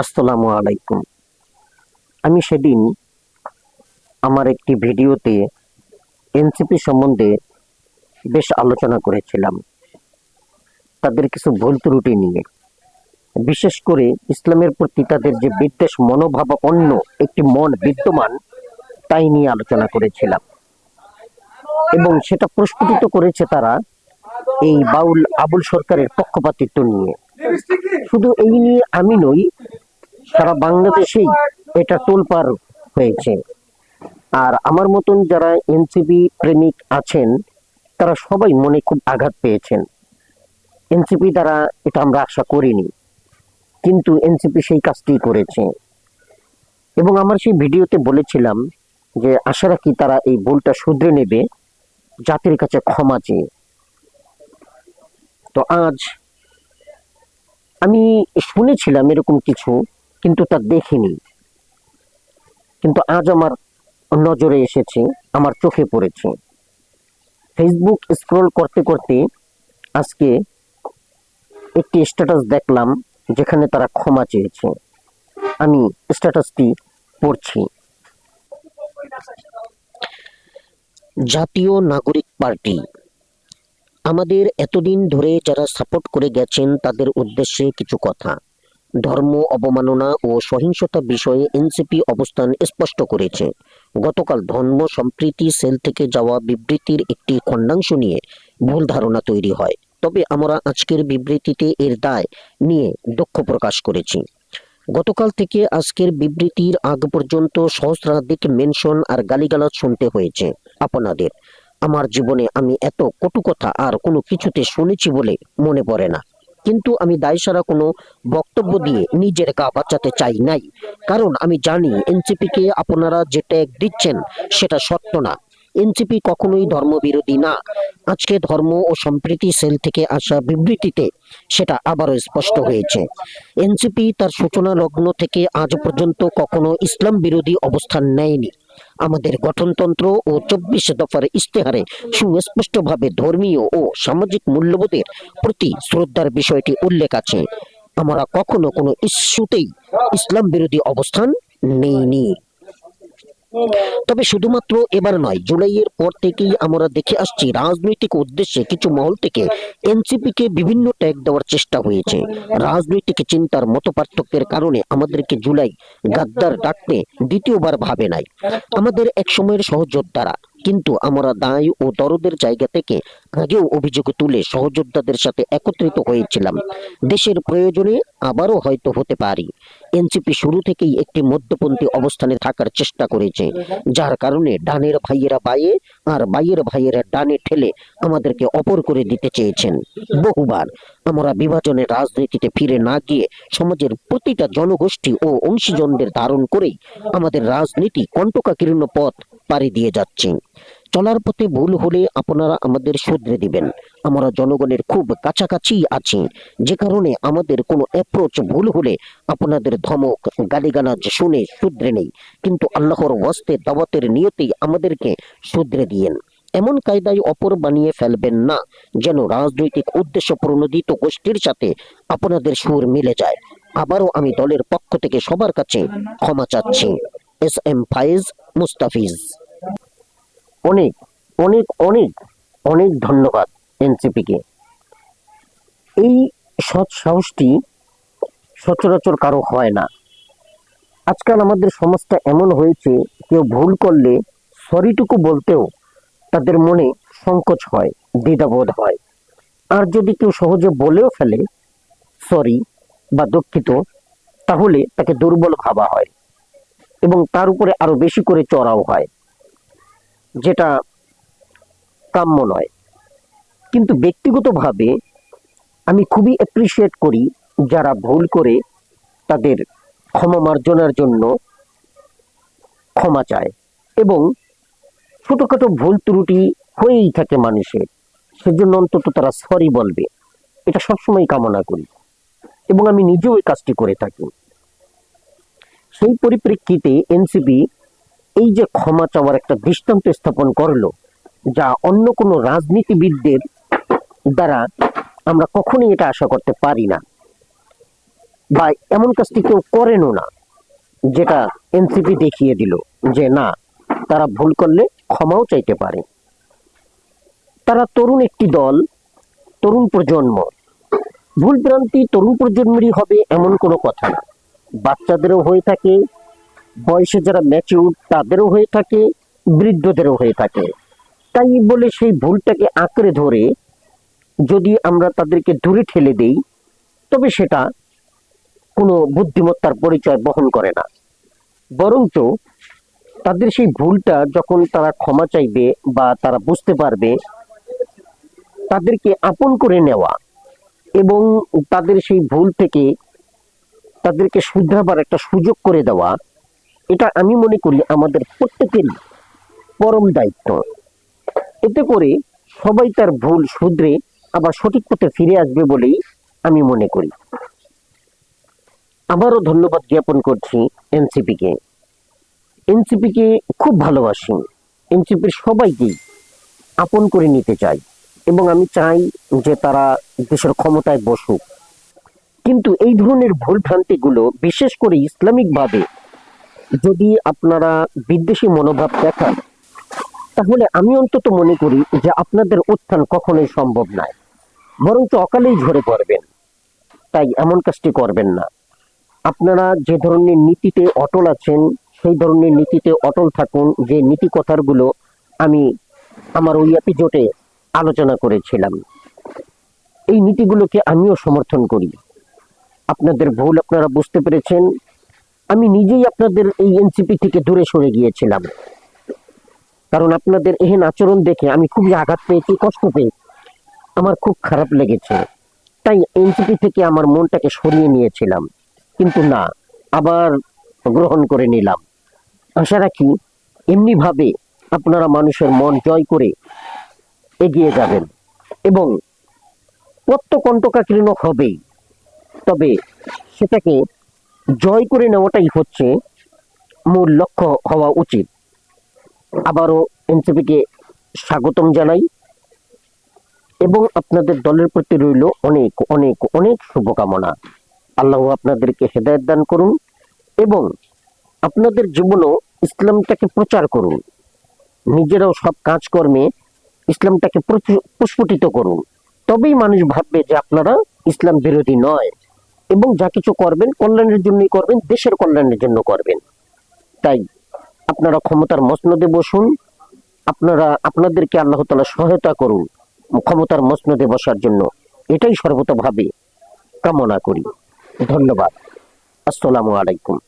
আসসালামু আলাইকুম। আমি সেদিন আমার একটি ভিডিওতে এনসিপি সম্বন্ধে বেশ আলোচনা করেছিলাম। তাদের কিছু ভুল ত্রুটি নিয়ে। বিশেষ করে ইসলামের প্রতি তাদের যে বিদ্বেষ মনোভাবাপন্ন একটি মন বিদ্যমান, তাই নিয়ে আলোচনা করেছিলাম। এবং সেটা প্রস্ফুটিত করেছে তারা এই বাউল আবুল সরকারের পক্ষপাতিত্ব নিয়ে। শুধু এই নিয়ে আমি নই সারা বাংলাদেশেই এটা তোলপার হয়েছে। আর আমার মতন যারা এনসিপি প্রেমিক আছেন, তারা সবাই মনে খুব আঘাত পেয়েছেন। এনসিপি দ্বারা এটা আমরা আশা করিনি, কিন্তু এনসিপি সেই কাজটি করেছে। এবং আমার সেই ভিডিওতে বলেছিলাম যে আশা রাখি তারা এই ভুলটা শুধরে নেবে, জাতির কাছে ক্ষমা চেয়ে। তো আজ আমি শুনেছিলাম এরকম কিছু কিন্তু তা দেখিনি। কিন্তু আজ আমার নজরে এসেছে, আমার চোখে পড়েছে। ফেসবুক স্ক্রল করতে করতে আজকে একটি স্ট্যাটাস দেখলাম, যেখানে তারা ক্ষমা চেয়েছে। আমি স্ট্যাটাসটি পড়ছি। জাতীয় নাগরিক পার্টি। আমাদের এতদিন ধরে যারা সাপোর্ট করে গেছেন, তাদের উদ্দেশ্যে কিছু কথা। ধর্ম, অবমাননা ও সহিংসতা বিষয়ে এনসিপি অবস্থান স্পষ্ট করেছে। গতকাল ধর্ম সম্প্রীতি সেল থেকে যাওয়া বিবৃতির একটি খণ্ডাংশ নিয়ে ভুল ধারণা তৈরি হয়। তবে আমরা আজকের বিবৃতিতে এর দায় নিয়ে দুঃখ প্রকাশ করেছি। গতকাল থেকে আজকের বিবৃতির আগ পর্যন্ত সহস্রাধিক মেনশন আর গালিগালাজ শুনতে হয়েছে আপনাদের। আমার জীবনে আমি এত কটু কথা আর কোনো কিছুতে শুনেছি বলে মনে পড়ে না। কিন্তু আমি দায়সারা কোনো বক্তব্য দিয়ে নিজের গা বাঁচাতে চাই নাই। কারণ আমি জানি এনসিপি কে আপনারা যে ট্যাগ দিচ্ছেন সেটা সত্য না। এনসিপি কখনোই ধর্মবিরোধী না। আজকে ধর্ম ও সম্প্রীতি সেল থেকে আসা বিবৃতিতে সেটা আবারও স্পষ্ট হয়েছে। এনসিপি তার সূচনা লগ্ন থেকে আজ পর্যন্ত কখনো ইসলাম বিরোধী অবস্থান নেয়নি। আমাদের গঠনতন্ত্র ও চব্বিশ দফার ইশতেহারে সুস্পষ্টভাবে ধর্মীয় ও সামাজিক মূল্যবোধের প্রতি শ্রদ্ধার বিষয়টি উল্লেখ আছে। আমরা কখনো কোনো ইস্যুতেই ইসলাম বিরোধী অবস্থান নেইনি। তবে শুধুমাত্র এবার নয়, জুলাইয়ের পর থেকেই আমরা দেখে আসছি রাজনৈতিক উদ্দেশ্যে কিছু মহল থেকে এনসিপি কে বিভিন্ন ট্যাগ দেওয়ার চেষ্টা হয়েছে। রাজনৈতিক চিন্তার মত পার্থক্যের কারণে আমাদেরকে জুলাই গাদ্দার ডাকতে দ্বিতীয়বার ভাবে নাই। আমাদের এক সময়ের সহযোদ্ধারা কিন্তু আমরা দায় ও দরদের জায়গা থেকে আগেও অভিযোগ তুলে সহযোদ্ধাদের সাথে একত্রিত হয়েছিলাম। দেশের প্রয়োজনে আবারও হয়তো হতে পারি। এনসিপি শুরু থেকেই একটি মধ্যপন্থী অবস্থানে থাকার চেষ্টা করেছে, যার কারণে ডানের ভাইয়েরা বায়ে আর বাইয়ের ভাইয়েরা ডানে ঠেলে আমাদেরকে অপর করে দিতে চেয়েছেন। বহুবার আমরা বিভাজনের রাজনীতিতে ফিরে না গিয়ে সমাজের প্রতিটা জনগোষ্ঠী ও অংশীজনদের ধারণ করেই আমাদের রাজনীতি কণ্টকাকীর্ণ পথ পাড়ি দিয়ে যাচ্ছি। চলার পথে ভুল হলে আপনারা আমাদের শুধরে দিবেন। আমরা জনগণের খুব কাছাকাছি আছি। যে কারণে আমাদের কোনো অ্যাপ্রোচ ভুল হলে আপনাদের ধমক, গালিগালাজ শুনে শুধরে নেই। কিন্তু আল্লাহর ওয়াস্তে দাওয়াতের নিয়তেই আমাদেরকে শুধরে দিয়েন। এমন কায়দায় অপর বানিয়ে ফেলবেন না, যেন রাজনৈতিক উদ্দেশ্য প্রণোদিত গোষ্ঠীর সাথে আপনাদের সুর মিলে যায়। আবারও আমি দলের পক্ষ থেকে সবার কাছে ক্ষমা চাচ্ছি। S M Faiz Mustafiz. অনেক অনেক অনেক অনেক ধন্যবাদ এনসিপিকে। এই সৎ সাহসটি সচরাচর কারও হয় না। আজকাল আমাদের সমাজটা এমন হয়েছে, কেউ ভুল করলে সরিটুকু বলতেও তাদের মনে সংকোচ হয়, দ্বিধাবোধ হয়। আর যদি কেউ সহজে বলেও ফেলে, সরি বা দুঃখিত তাহলে তাকে দুর্বল ভাবা হয়। এবং তার উপরে আরও বেশি করে চড়াও হয়, যেটা কাম্য নয়। কিন্তু ব্যক্তিগতভাবে আমি খুবই অ্যাপ্রিসিয়েট করি যারা ভুল করে তাদের ক্ষমা মার্জনার জন্য ক্ষমা চায় এবং ছোটখাটো ভুল ত্রুটি হয়েই থাকে মানুষের, সেজন্য অন্তত তারা সরি বলবে। এটা সবসময় কামনা করি এবং আমি নিজেও এই কাজটি করে থাকি। সেই পরিপ্রেক্ষিতে এনসিপি এই যে ক্ষমা চাওয়ার একটা দৃষ্টান্ত স্থাপন করল, যা অন্য কোনো রাজনীতিবিদদের দ্বারা আমরা কখনোই এটা আশা করতে পারি না। বা এমন কাজটি কেউ করেনও না, যেটা এনসিপি দেখিয়ে দিল যে না, তারা ভুল করলে ক্ষমাও চাইতে পারে। তারা তরুণ একটি দল, তরুণ প্রজন্ম। ভুল ভ্রান্তি তরুণ প্রজন্মেরই হবে এমন কোনো কথা না। বাচ্চাদেরও হয়ে থাকে, বয়সে যারা ম্যাচিউর তাদেরও হয়ে থাকে, বৃদ্ধদেরও হয়ে থাকে। তাই বলে সেই ভুলটাকে আঁকড়ে ধরে যদি আমরা তাদেরকে দূরে ঠেলে দেই, তবে সেটা কোনো বুদ্ধিমত্তার পরিচয় বহন করে না। বরঞ্চ তাদের সেই ভুলটা যখন তারা ক্ষমা চাইবে বা তারা বুঝতে পারবে, তাদেরকে আপন করে নেওয়া এবং তাদের সেই ভুল থেকে তাদেরকে শুধরাবার একটা সুযোগ করে দেওয়া, এটা আমি মনে করি আমাদের প্রত্যেকেরই পরম দায়িত্ব। এতে করে সবাই তার ভুল শুধরে আবার সঠিক পথে ফিরে আসবে বলেই আমি মনে করি। আবারও ধন্যবাদ জ্ঞাপন করছি এনসিপিকে। এনসিপিকে খুব ভালোবাসি। এনসিপির সবাইকেই আপন করে নিতে চাই এবং আমি চাই যে তারা দেশের ক্ষমতায় বসুক। কিন্তু এই ধরনের ভুল ভ্রান্তিগুলো বিশেষ করে ইসলামিকভাবে যদি আপনারা বিদ্বেষী মনোভাব দেখান, তাহলে আমি অন্তত মনে করি যে আপনাদের উত্থান কখনোই সম্ভব নয়। বরঞ্চ অকালেই ঝরে পড়বেন। তাই এমন কাজটি করবেন না। আপনারা যে ধরনের নীতিতে অটল আছেন, সেই ধরনের নীতিতে অটল থাকুন, যে নীতি কথাগুলো আমি আমার ওই এপিজোডে আলোচনা করেছিলাম। এই নীতিগুলোকে আমিও সমর্থন করি। আপনাদের ভুল আপনারা বুঝতে পেরেছেন। আমি নিজেই আপনাদের এই এনসিপি থেকে দূরে সরে গিয়েছিলাম। কারণ আপনাদের এহেন আচরণ দেখে আমি খুবই আঘাত পেয়েছি, কষ্ট পেয়েছি। আমার খুব খারাপ লেগেছে। তাই এনসিপি থেকে আমার মনটাকে সরিয়ে নিয়েছিলাম। কিন্তু না, আবার গ্রহণ করে নিলাম। আশা রাখি এমনি ভাবে আপনারা মানুষের মন জয় করে এগিয়ে যাবেন। এবং প্রত্যকণ্টকাকীর্ণ হবেই। তবে সেটাকে জয় করে নেওয়াটাই হচ্ছে মূল লক্ষ্য হওয়া উচিত। আবারও এনসিপিকে স্বাগতম জানাই এবং আপনাদের দলের প্রতি রইল অনেক অনেক অনেক শুভকামনা। আল্লাহ আপনাদেরকে হেদায়ত দান করুন এবং আপনাদের জীবনও ইসলামটাকে প্রচার করুন। নিজেরাও সব কাজকর্মে ইসলামটাকে প্রস্ফুটিত করুন। তবেই মানুষ ভাববে যে আপনারা ইসলাম বিরোধী নয়। এবং যা কিছু করবেন, কল্যাণের জন্যই করবেন, দেশের কল্যাণের জন্য করবেন। তাই আপনারা ক্ষমতার মসনদে বসুন, আপনারা, আপনাদেরকে আল্লাহ তালা সহায়তা করুন ক্ষমতার মসনদে বসার জন্য। এটাই সর্বতভাবে কামনা করি। ধন্যবাদ। আসসালামু আলাইকুম।